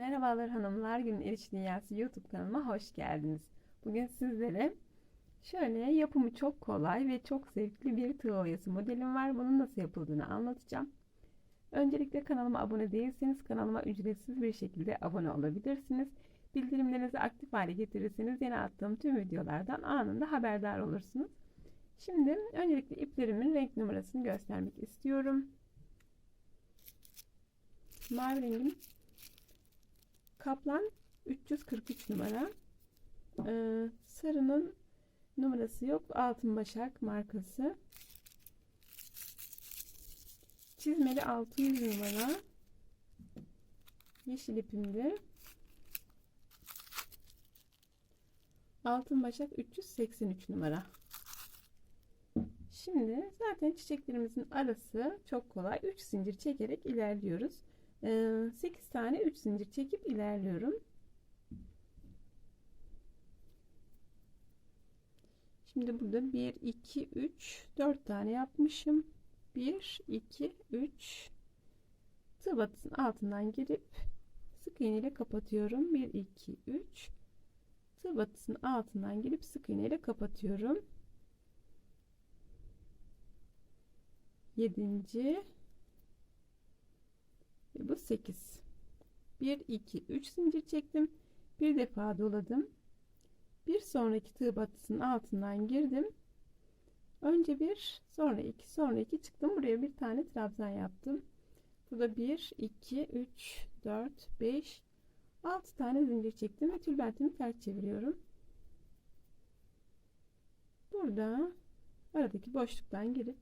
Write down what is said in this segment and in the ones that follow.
Merhabalar hanımlar, Günün Eriş Dünyası YouTube kanalıma hoş geldiniz. Bugün sizlere şöyle yapımı çok kolay ve çok zevkli bir tığ oyası modelim var. Bunun nasıl yapıldığını anlatacağım. Öncelikle kanalıma abone değilseniz kanalıma ücretsiz bir şekilde abone olabilirsiniz. Bildirimlerinizi aktif hale getirirseniz yeni attığım tüm videolardan anında haberdar olursunuz. Şimdi öncelikle iplerimin renk numarasını göstermek istiyorum. Mavi rengim Kaplan 343 numara. Ee, sarının numarası yok. Altın Başak markası. Çizmeli 600 numara. Yeşil ipimde. Altın Başak 383 numara. Şimdi zaten çiçeklerimizin arası çok kolay. 3 zincir çekerek ilerliyoruz. 8 ee, tane 3 zincir çekip ilerliyorum. Şimdi burada 1 2 3 4 tane yapmışım. 1 2 3 tığ altından girip sık iğne ile kapatıyorum. 1 2 3 tığ altından girip sık iğne ile kapatıyorum. 7 ve bu 8 1 2 3 zincir çektim. Bir defa doladım. Bir sonraki tığ batısının altından girdim. Önce bir sonra iki sonra iki çıktım. Buraya bir tane trabzan yaptım. Burada 1 2 3 4 5 6 tane zincir çektim ve tülbentimi ters çeviriyorum. Burada aradaki boşluktan girip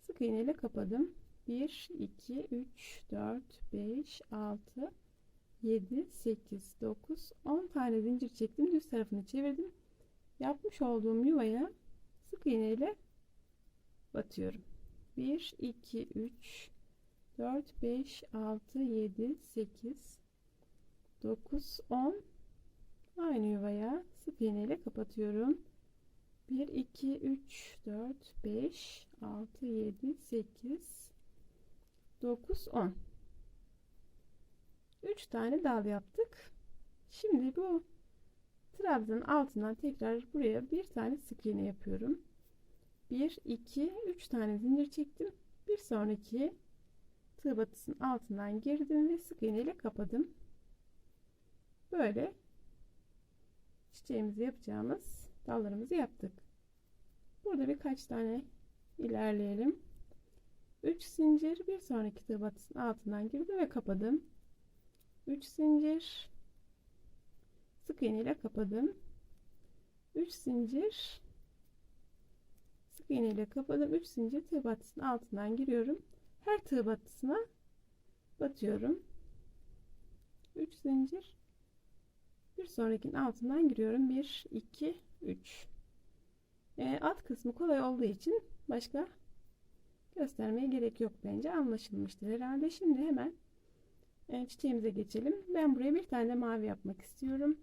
sık iğne ile kapadım 1 2 3 4 5 6 7 8 9 10 tane zincir çektim düz tarafını çevirdim. Yapmış olduğum yuvaya sık iğne ile batıyorum. 1 2 3 4 5 6 7 8 9 10 aynı yuvaya sık iğne ile kapatıyorum. 1 2 3 4 5 6 7 8 9 10 3 tane dal yaptık. Şimdi bu trabzanın altından tekrar buraya bir tane sık iğne yapıyorum. 1 2 3 tane zincir çektim. Bir sonraki tığ batısının altından girdim ve sık iğne ile kapadım. Böyle çiçeğimizi yapacağımız dallarımızı yaptık. Burada birkaç tane ilerleyelim 3 zincir bir sonraki tığ batısının altından girdim ve kapadım. 3 zincir sık iğne ile kapadım. 3 zincir sık iğne ile kapadım. 3 zincir tığ altından giriyorum. Her tığ batıyorum. 3 zincir bir sonrakinin altından giriyorum. 1 2 3 e, alt kısmı kolay olduğu için başka göstermeye gerek yok bence. Anlaşılmıştır herhalde. Şimdi hemen e, çiçeğimize geçelim. Ben buraya bir tane mavi yapmak istiyorum.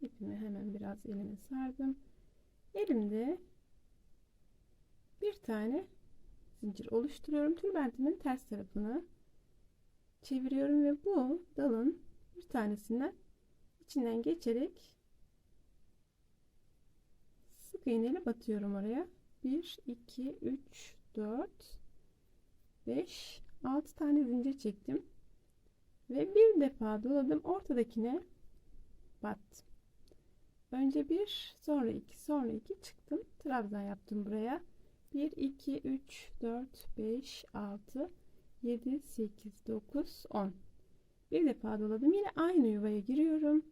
İpimi hemen biraz elime sardım. Elimde bir tane zincir oluşturuyorum. Tülbentimin ters tarafını çeviriyorum ve bu dalın bir tanesinden içinden geçerek sık iğneyle batıyorum oraya. 1 2 3 4 5 6 tane zincir çektim. Ve bir defa doladım. Ortadakine battım. Önce bir sonra iki sonra iki çıktım. Trabzan yaptım buraya. 1 2 3 4 5 6 7 8 9 10 bir defa doladım. Yine aynı yuvaya giriyorum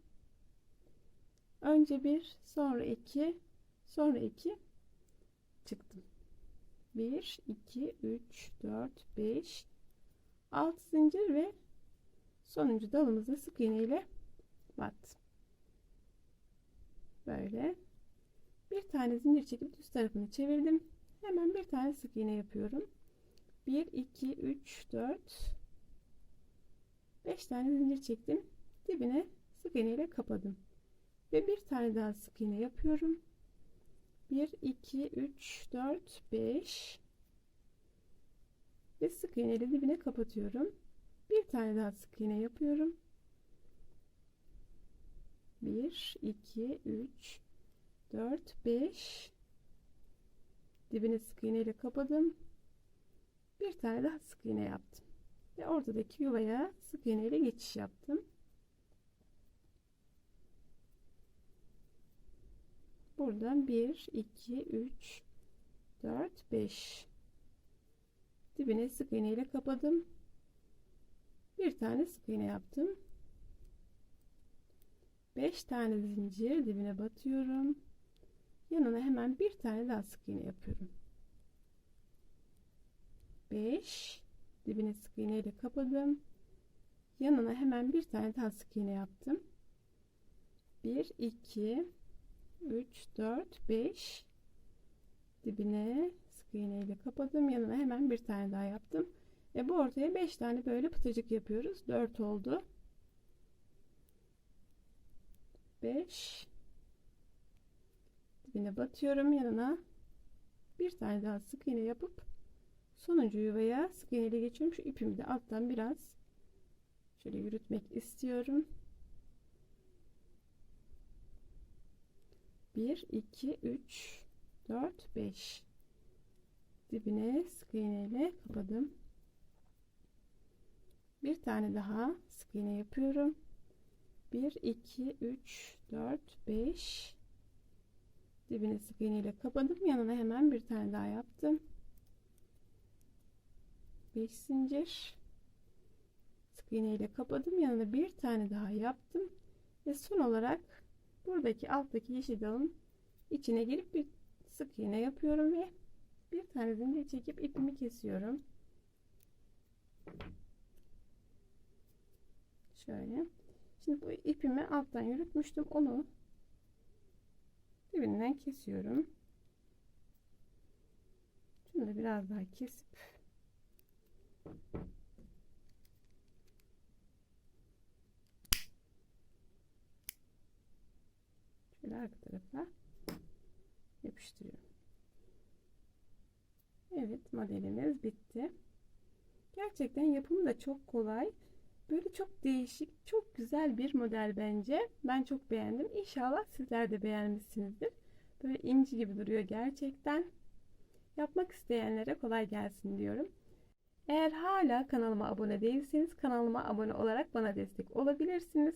Önce bir, sonra iki, sonra iki çıktım. 1, 2, 3, 4, 5, 6 zincir ve sonuncu dalımızı sık iğne ile battım. Böyle bir tane zincir çekip düz tarafını çevirdim. Hemen bir tane sık iğne yapıyorum. 1, 2, 3, 4, 5 tane zincir çektim. Dibine sık iğne ile kapadım ve bir tane daha sık iğne yapıyorum 1 2 3 4 5 ve sık iğne ile dibine kapatıyorum. Bir tane daha sık iğne yapıyorum. 1 2 3 4 5 dibine sık iğne ile kapadım. Bir tane daha sık iğne yaptım. Ve ortadaki yuvaya sık iğne ile geçiş yaptım. Buradan 1 2 3 4 5 dibine sık iğne ile kapadım. Bir tane sık iğne yaptım. 5 tane zincir dibine batıyorum. Yanına hemen bir tane daha sık iğne yapıyorum. 5 dibine sık iğne ile kapadım. Yanına hemen bir tane daha sık iğne yaptım. 1 2 3 4 5 dibine sık iğne ile kapadım. Yanına hemen bir tane daha yaptım. Ve bu ortaya 5 tane böyle pıtırcık yapıyoruz. 4 oldu. 5 dibine batıyorum yanına bir tane daha sık iğne yapıp sonuncu yuvaya sık iğne ile geçiyorum şu ipimi de alttan biraz şöyle yürütmek istiyorum 1 2 3 4 5 dibine sık iğne ile kapadım. Bir tane daha sık iğne yapıyorum. 1 2 3 4 5 dibine sık iğne ile kapadım. Yanına hemen bir tane daha yaptım. 5 zincir. Sık iğne ile kapadım. Yanına bir tane daha yaptım. Ve son olarak buradaki alttaki yeşil dalın içine girip bir sık iğne yapıyorum ve bir tane zincir çekip ipimi kesiyorum. Şöyle. Şimdi bu ipimi alttan yürütmüştüm. Onu dibinden kesiyorum. Şunu da biraz daha kesip şöyle arka tarafa yapıştırıyorum. Evet modelimiz bitti. Gerçekten yapımı da çok kolay. Böyle çok değişik çok güzel bir model bence. Ben çok beğendim. İnşallah sizler de beğenmişsinizdir. Böyle inci gibi duruyor gerçekten. Yapmak isteyenlere kolay gelsin diyorum. Eğer hala kanalıma abone değilseniz kanalıma abone olarak bana destek olabilirsiniz.